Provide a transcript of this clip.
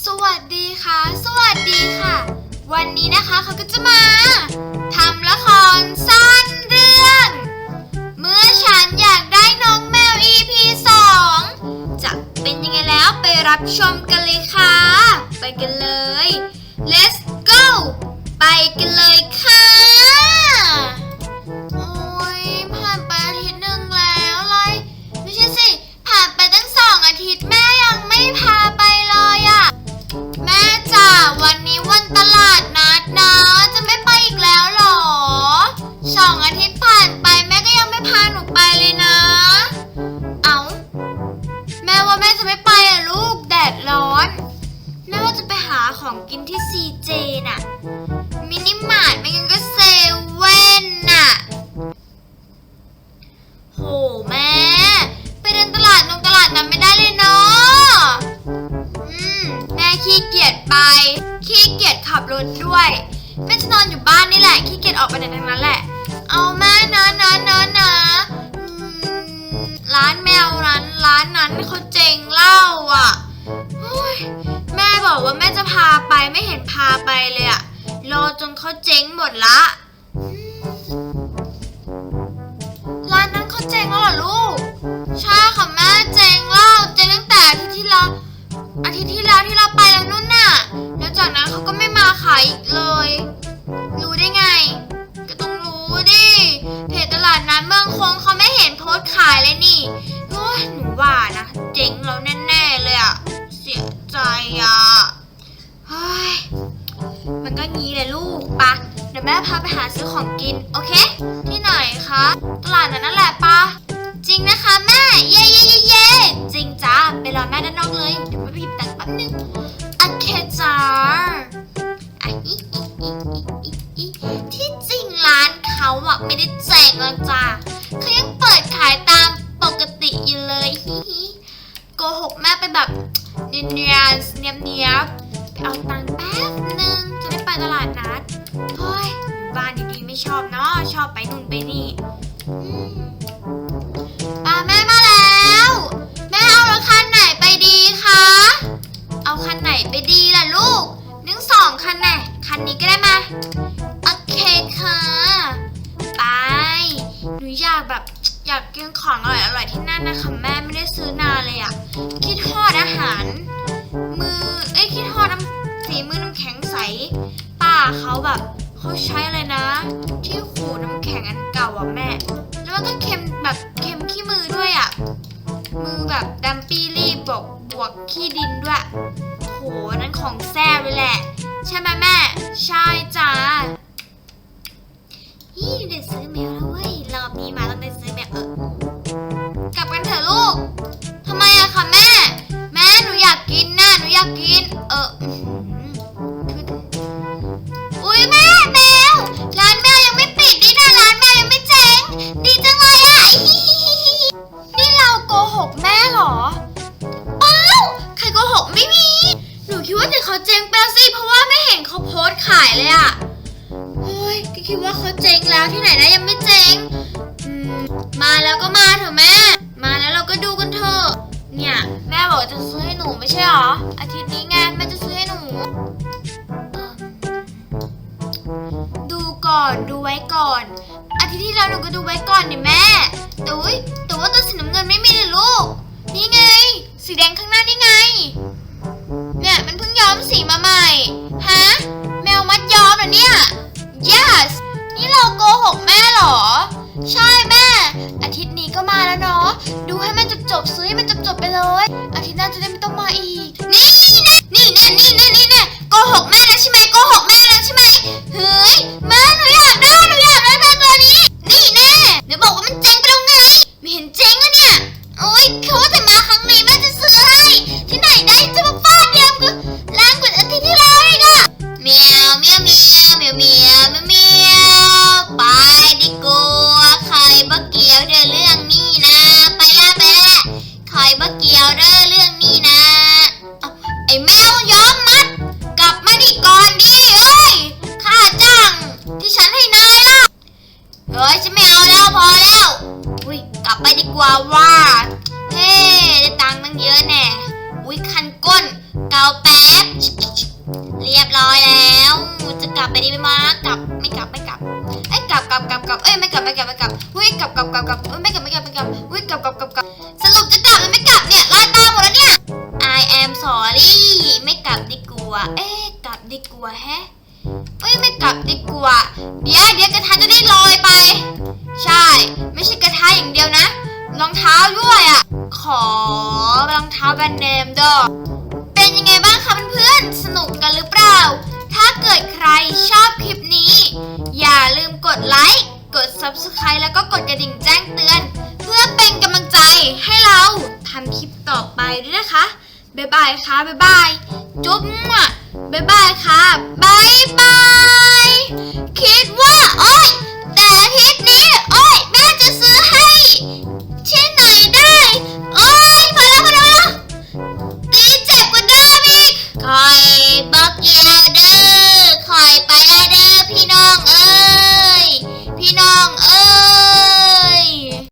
สวัสดีค่ะ สวัสดีค่ะ วันนี้นะคะเขาก็จะมาทำละครสั้นเรื่อง เมื่อฉันอยากได้น้องแมว EP 2 จะเป็นยังไงแล้วไปรับชมกันเลยค่ะ ไปกันเลย let's go ไปกันเลย หาของกินที่ซีเจน่ะ มินิมาร์ทไม่งั้นก็เซเว่นน่ะ โหแม่ ไปเดินตลาดนงตลาดนั้นไม่ได้เลยเนาะอืม แม่ขี้เกียจไป ขี้เกียจขับรถด้วยแม่จะนอนอยู่บ้านนี่แหละ ขี้เกียจออกไปไหนทั้งนั้นแหละ เอาแม่นะนะนะนะ จนเขาเจ๊งหมดละร้านนั้นเขาเจ๊งแล้วเหรอลูก ใช่ค่ะแม่เจ๊งแล้วเจ๊งตั้งแต่อาทิตย์ที่แล้วอาทิตย์ที่แล้วที่เราไปแล้วนู่นน่ะ แล้วจากนั้นเขาก็ไม่มาขายอีกเลย ยวแม่พาไปหาซื้อของกิน โอเค ที่ไหนคะ ตลาดนั้นนั่นแหละปะจริงนะคะแม่ เย่เย่เย่เย่จริงจ้าไปรอแม่ด้านนอกเลย เดี๋ยวแม่ไปหยิบตังค์แป๊บนึงโอเคจ้าออีอีอีอีอีที่จริงร้านเขาอะไม่ได้แจกหรอกจ้าเขายังเปิดขายตามปกติอยู่เลยฮิฮิโกหกแม่ไปแบบเนียนเนียนเนียบเนียบไปเอาตังค์แป๊บนึง จะได้ไปตลาดนัดเฮ้ยอยู่บ้านดีๆไม่ชอบเนาะชอบไปนู่นไปนี่ป้าแม่มาแล้ว แม่เอารถคันไหนไปดีคะเอาคันไหนไปดีล่ะลูกนึ่งสองคันไหนคันนี้ก็ได้มาโอเคค่ะไปหนูอยากแบบอยากกินของอร่อยๆที่นั่นนะคะแม่ไม่ได้ซื้อนานเลยอะคิดทอดอาหารำแข็งใสป้าเขาแบบเขาใช้อะไรนะ ที่ขูดน้ำแข็งอันเก่าอะแม่ แล้วมันก็เค็มแบบเค็มขี้มือด้วยอะ มือแบบดำปีรีบบวกบวกขี้ดินด้วยโหนั่นของแซ่บเลยแหละ ใช่ไหมแม่ ใช่จ้า เขาเจ๊งไปลสิเพราะว่าไม่เห็นเขาโพสต์ขายเลยอะเฮ้ยก็คิดว่าเขาเจ๊งแล้วที่ไหนได้ยังไม่เจ๊งอืมมาแล้วก็มาเถอะแม่ มาแล้วเราก็ดูกันเถอะเนี่ยแม่บอกจะซื้อให้หนูไม่ใช่หรออาทิตย์นี้ไงแม่จะซื้อให้หนู ดูก่อนดูไว้ก่อน อาทิตย์ที่แล้วหนูก็ดูไว้ก่อนนี่แม่แต่อุ้ยแต่ว่าตัวสีน้ำเงินไม่มีเลยลูกนี่ไง สีแดงข้างหน้านี่ไง เนี่ยมันเพิ่งย้อมสีมาใหม่ ฮะ แมวมัดย้อมเหรอเนี่ย yes นี่เราโกหกแม่เหรอ ใช่แม่ อาทิตย์นี้ก็มาแล้วเนาะ ดูให้มันจบจบๆซื้อให้มันจบจบๆไปเลย อาทิตย์หน้าจะได้ไม่ต้องมาอีก นี่นะนี่แน่นี่ ร้อยแล้วจะกลับไปดีไหมมากลับไม่กลับไม่กลับเอ้ยกลับกลับกลับกลับเอ้ยไม่กลับไม่กลับไม่กลับหุ้ยกลับกลับกลับกลับไม่กลับไม่กลับไม่กลับหุ้ยกลับกลับกลับกลับสรุปจะกลับหรือไม่กลับเนี่ยลอยตามหมดแล้วเนี่ย I am sorry ไม่กลับดีกว่าเอ๊ะกลับดีกว่าแฮะเอ้ยไม่กลับดีกว่าเดี๋ยวเดี๋ยวกระทะจะได้ลอยไป ใช่ ไม่ใช่กระทะอย่างเดียวนะรองเท้าด้วยอะขอรองเท้าแบรนด์เนมด้วย เป็นยังไงบ้างคะเพื่อนๆ สนุกกันหรือเปล่า ถ้าเกิดใครชอบคลิปนี้ อย่าลืมกดไลค์ กด Subscribe แล้วก็กดกระดิ่งแจ้งเตือน เพื่อเป็นกำลังใจให้เราทำคลิปต่อไปด้วยนะคะ บ๊ายบายค่ะ บ๊ายบาย จุ๊บมั่วบ๊ายบายค่ะ บ๊ายบาย คิดว่า โอ๊ย